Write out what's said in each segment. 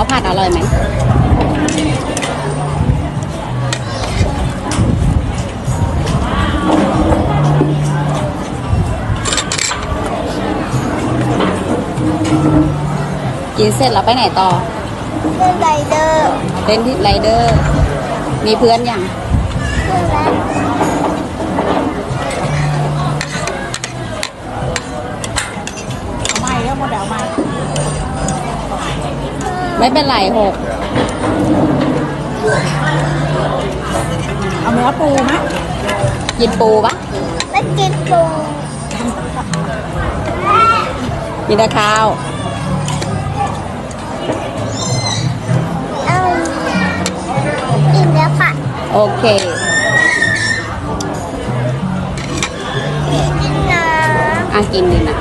าผัดอร่อยไหมกินเสร็จแล้วไปไหนต่อ เล่นไรเดอร์เล่นไรเดอร์ มีเพื่อนอยังเพื่อนรักเาไม่แล้วหมดเอาไม่ ไม่เป็นไรหกเอาเนื้อปูไหมกินปูปะไม่กินปูกินแต่ข้าวเอากินแล้วค่ะโอเค กินน้อะกินดีนะ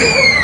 Yeah.